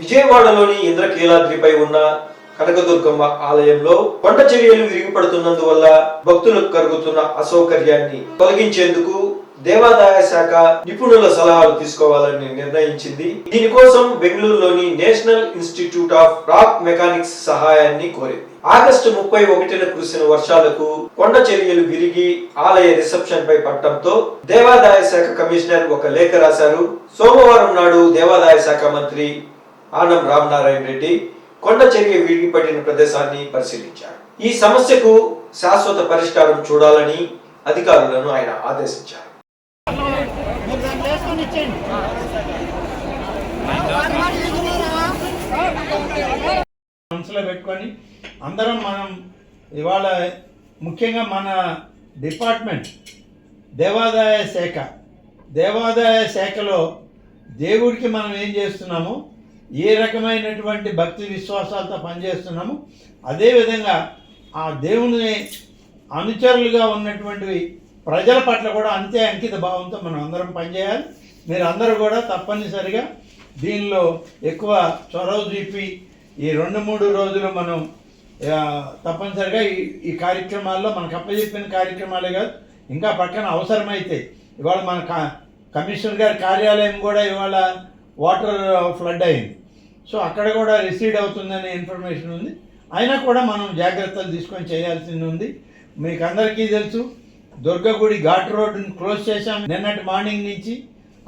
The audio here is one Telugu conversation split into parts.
విజయవాడలోని ఇంద్రకీలాద్రిపై ఉన్న కనకదుర్గమ్మ ఆలయంలో కొండ చర్యలు విరిగిపడుతున్నందువల్ల భక్తులకు కలుగుతున్న అసౌకర్యాన్ని తొలగించేందుకు దేవాదాయ శాఖ నిపుణుల సలహాలు తీసుకోవాలని నిర్ణయించింది. దీనికోసం బెంగళూరులోని national institute of rock mechanics సహాయాన్ని కోరింది. ఆగస్టు ముప్పై ఒకటిన కురిసిన వర్షాలకు కొండ చర్యలు విరిగి ఆలయ రిసెప్షన్ పై పట్టడంతో దేవాదాయ శాఖ కమిషనర్ ఒక లేఖ రాశారు. సోమవారం నాడు దేవాదాయ శాఖ మంత్రి ఆనం రామనారాయణ రెడ్డి కొండ చర్య విరిగిపడిన ప్రదేశాన్ని పరిశీలించారు. ఈ సమస్యకు శాశ్వత పరిష్కారం చూడాలని అధికారులను ఆయన ఆదేశించారు. మనసులో పెట్టుకొని అందరం మనం ఇవాళ ముఖ్యంగా మన డిపార్ట్మెంట్ దేవాదాయ శాఖ. దేవాదాయ శాఖలో దేవుడికి మనం ఏం చేస్తున్నామో ఏ రకమైనటువంటి భక్తి విశ్వాసాలతో పనిచేస్తున్నాము అదేవిధంగా ఆ దేవుని అనుచరులుగా ఉన్నటువంటి ప్రజల పట్ల కూడా అంతే అంకిత భావంతో మనం అందరం పనిచేయాలి. మీరు అందరూ కూడా తప్పనిసరిగా దీనిలో ఎక్కువ చొరవ చూపి ఈ రెండు మూడు రోజులు మనం తప్పనిసరిగా ఈ ఈ కార్యక్రమాల్లో మనకు అప్పచెప్పిన కార్యక్రమాలే కాదు ఇంకా పక్కన అవసరమైతే ఇవాళ మన కా కమిషనర్ గారి కార్యాలయం కూడా ఇవాళ వాటర్ ఫ్లడ్ అయింది. సో అక్కడ కూడా రిసీడ్ అవుతుందనే ఇన్ఫర్మేషన్ ఉంది. అయినా కూడా మనం జాగ్రత్తలు తీసుకొని చేయాల్సింది ఉంది. మీకు అందరికీ తెలుసు దుర్గగుడి ఘాట్ రోడ్డుని క్లోజ్ చేశాం. నిన్నటి మార్నింగ్ నుంచి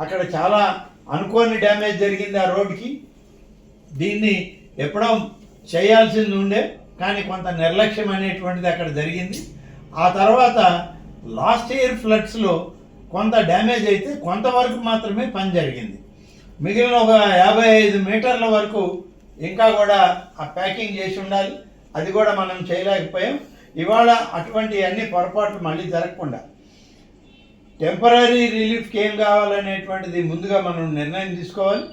అక్కడ చాలా అనుకోని డ్యామేజ్ జరిగింది ఆ రోడ్డుకి. దీన్ని ఎప్పుడో చేయాల్సింది ఉండే కానీ కొంత నిర్లక్ష్యం అనేటువంటిది అక్కడ జరిగింది. ఆ తర్వాత లాస్ట్ ఇయర్ ఫ్లడ్స్లో కొంత డ్యామేజ్ అయితే కొంతవరకు మాత్రమే పని జరిగింది. మిగిలిన ఒక యాభై ఐదు మీటర్ల వరకు ఇంకా కూడా ఆ ప్యాకింగ్ చేసి ఉండాలి. అది కూడా మనం చేయలేకపోయాం. ఇవాళ అటువంటి అన్ని పొరపాట్లు మళ్ళీ జరగకుండా. టెంపరీ రిలీఫ్కి ఏం కావాలనేటువంటిది ముందుగా మనం నిర్ణయం తీసుకోవాలి.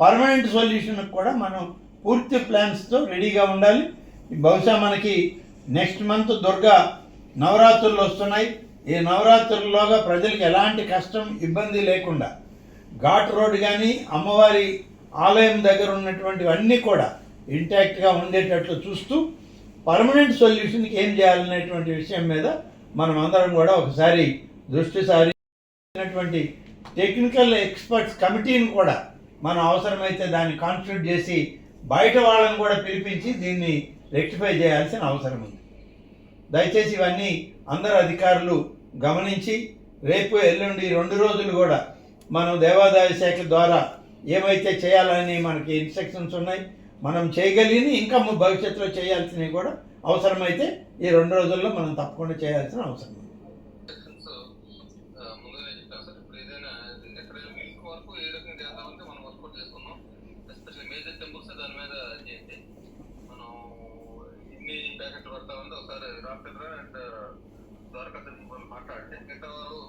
పర్మనెంట్ సొల్యూషన్కి కూడా మనం పూర్తి ప్లాన్స్తో రెడీగా ఉండాలి. బహుశా మనకి నెక్స్ట్ మంత్ దుర్గా నవరాత్రులు వస్తున్నాయి. ఈ నవరాత్రుల్లోగా ప్రజలకు ఎలాంటి కష్టం ఇబ్బంది లేకుండా ఘాట్ రోడ్ కానీ అమ్మవారి ఆలయం దగ్గర ఉన్నటువంటివన్నీ కూడా ఇంటాక్ట్గా ఉండేటట్లు చూస్తూ పర్మనెంట్ సొల్యూషన్కి ఏం చేయాలనేటువంటి విషయం మీద మనం అందరం కూడా ఒకసారి దృష్టి సారించినటువంటి టెక్నికల్ ఎక్స్పర్ట్స్ కమిటీని కూడా మనం అవసరమైతే దాన్ని కాన్స్టిట్యూట్ చేసి బయట వాళ్ళని కూడా పిలిపించి దీన్ని రెక్టిఫై చేయాల్సిన అవసరం ఉంది. దయచేసి ఇవన్నీ అందరు అధికారులు గమనించి రేపు ఎల్లుండి రెండు రోజులు కూడా మనం దేవాదాయ శాఖ ద్వారా ఏమైతే చేయాలని మనకి ఇన్స్ట్రక్షన్స్ ఉన్నాయి మనం చేయగలిగి ఇంకా భవిష్యత్తులో చేయాల్సినవి కూడా అవసరమైతే ఈ రెండు రోజుల్లో మనం తప్పకుండా చేయాల్సిన అవసరం ఉంది. మనం చేసుకున్నాం దాని మీద మనం ఒకసారి రామచంద్ర అండ్ ద్వారకా తిరుమల మాట్లాడితే మిగతా వారు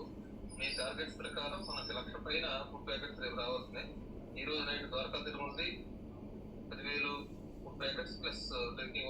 మీ టార్గెట్స్ ప్రకారం మనకి లక్ష పైన ఫుడ్ ప్యాకెట్స్ రేపు రావాల్సినాయి ఈ రోజు నైట్ ద్వారకా తిరుగుంది పదివేలు ఫుడ్ ప్యాకెట్స్ ప్లస్ డ్రింకింగ్